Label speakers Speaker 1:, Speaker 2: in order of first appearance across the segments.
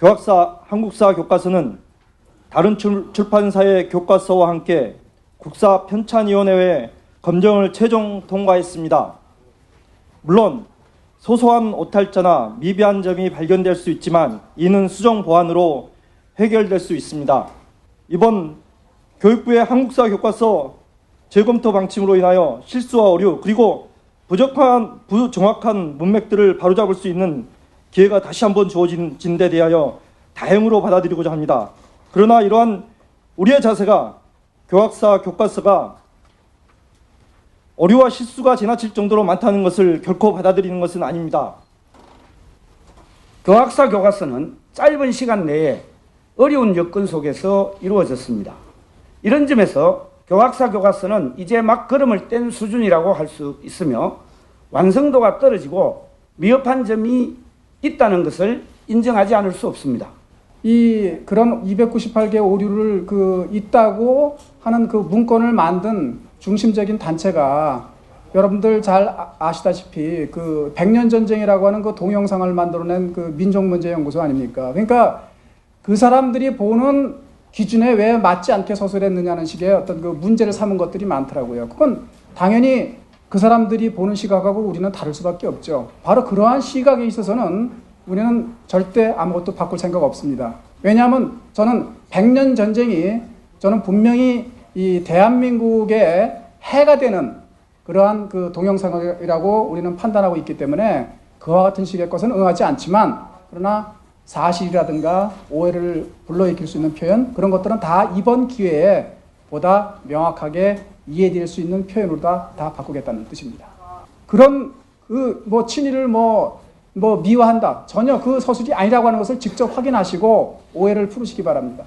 Speaker 1: 교학사 한국사 교과서는 다른 출, 출판사의 교과서와 함께 국사 편찬위원회에 검정을 최종 통과했습니다. 물론 소소한 오탈자나 미비한 점이 발견될 수 있지만 이는 수정 보완으로 해결될 수 있습니다. 이번 교육부의 한국사 교과서 재검토 방침으로 인하여 실수와 오류 그리고 부적한 부정확한 문맥들을 바로잡을 수 있는 기회가 다시 한번 주어진 데 대하여 다행으로 받아들이고자 합니다. 그러나 이러한 우리의 자세가 교학사 교과서가 오류와 실수가 지나칠 정도로 많다는 것을 결코 받아들이는 것은 아닙니다.
Speaker 2: 교학사 교과서는 짧은 시간 내에 어려운 여건 속에서 이루어졌습니다. 이런 점에서 교학사 교과서는 이제 막 걸음을 뗀 수준이라고 할 수 있으며 완성도가 떨어지고 미흡한 점이 있다는 것을 인정하지 않을 수 없습니다.
Speaker 3: 이 그런 298개 오류를 그 있다고 하는 그 문건을 만든 중심적인 단체가 여러분들 잘 아- 아시다시피 그 백년 전쟁이라고 하는 그 동영상을 만들어낸 그 민족문제연구소 아닙니까? 그러니까 그 사람들이 보는 기준에 왜 맞지 않게 서술했느냐는 식의 어떤 그 문제를 삼은 것들이 많더라고요. 그건 당연히 그 사람들이 보는 시각하고 우리는 다를 수밖에 없죠. 바로 그러한 시각에 있어서는 우리는 절대 아무것도 바꿀 생각 없습니다. 왜냐하면 저는 백년 전쟁이 저는 분명히 이 대한민국의 해가 되는 그러한 그 동영상이라고 우리는 판단하고 있기 때문에 그와 같은 식의 것은 응하지 않지만 그러나 사실이라든가 오해를 불러일으킬 수 있는 표현 그런 것들은 다 이번 기회에 보다 명확하게 이해될 수 있는 표현으로 다, 다 바꾸겠다는 뜻입니다. 그런 그 뭐 친일을 뭐, 뭐 미화한다 전혀 그 서술이 아니라고 하는 것을 직접 확인하시고 오해를 풀으시기 바랍니다.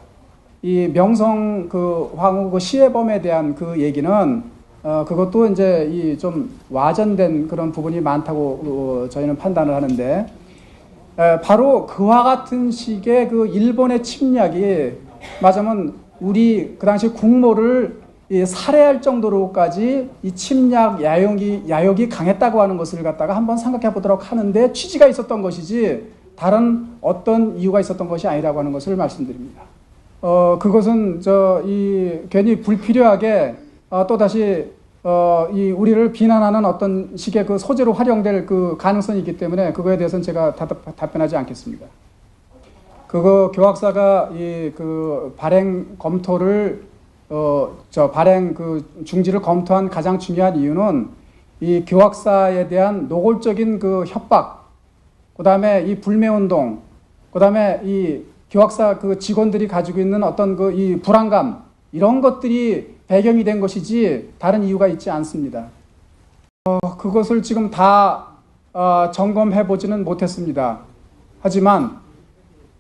Speaker 3: 이 명성 그 황후 그 시해범에 대한 그 얘기는 어 그것도 이제 이 좀 와전된 그런 부분이 많다고 어 저희는 판단을 하는데 에, 바로 그와 같은 식의 그 일본의 침략이 맞으면 우리 그 당시 국모를 이 살해할 정도로까지 이 침략 야욕이 야욕이 강했다고 하는 것을 갖다가 한번 생각해 보도록 하는데 취지가 있었던 것이지 다른 어떤 이유가 있었던 것이 아니라고 하는 것을 말씀드립니다. 어 그것은 저 이 괜히 불필요하게 어, 또 다시 어, 이 우리를 비난하는 어떤 식의 그 소재로 활용될 그 가능성이 있기 때문에 그거에 대해서는 제가 답, 답변하지 않겠습니다. 그거 교학사가 이 그 발행 검토를 어 저 발행 그 중지를 검토한 가장 중요한 이유는 이 교학사에 대한 노골적인 그 협박, 그 다음에 이 불매 운동, 그 다음에 이 교학사 그 직원들이 가지고 있는 어떤 그 이 불안감 이런 것들이 배경이 된 것이지 다른 이유가 있지 않습니다. 어, 그것을 지금 다 어, 점검해 보지는 못했습니다. 하지만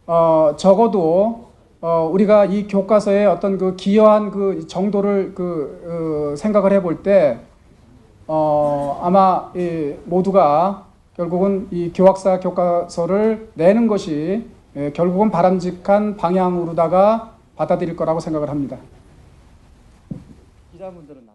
Speaker 3: 어, 적어도 어, 우리가 이 교과서의 어떤 그 기여한 그 정도를 그 어, 생각을 해볼 때 어, 아마 이 모두가 결국은 이 교학사 교과서를 내는 것이 예, 결국은 바람직한 방향으로다가 받아들일 거라고 생각을 합니다.
Speaker 1: 기자분들은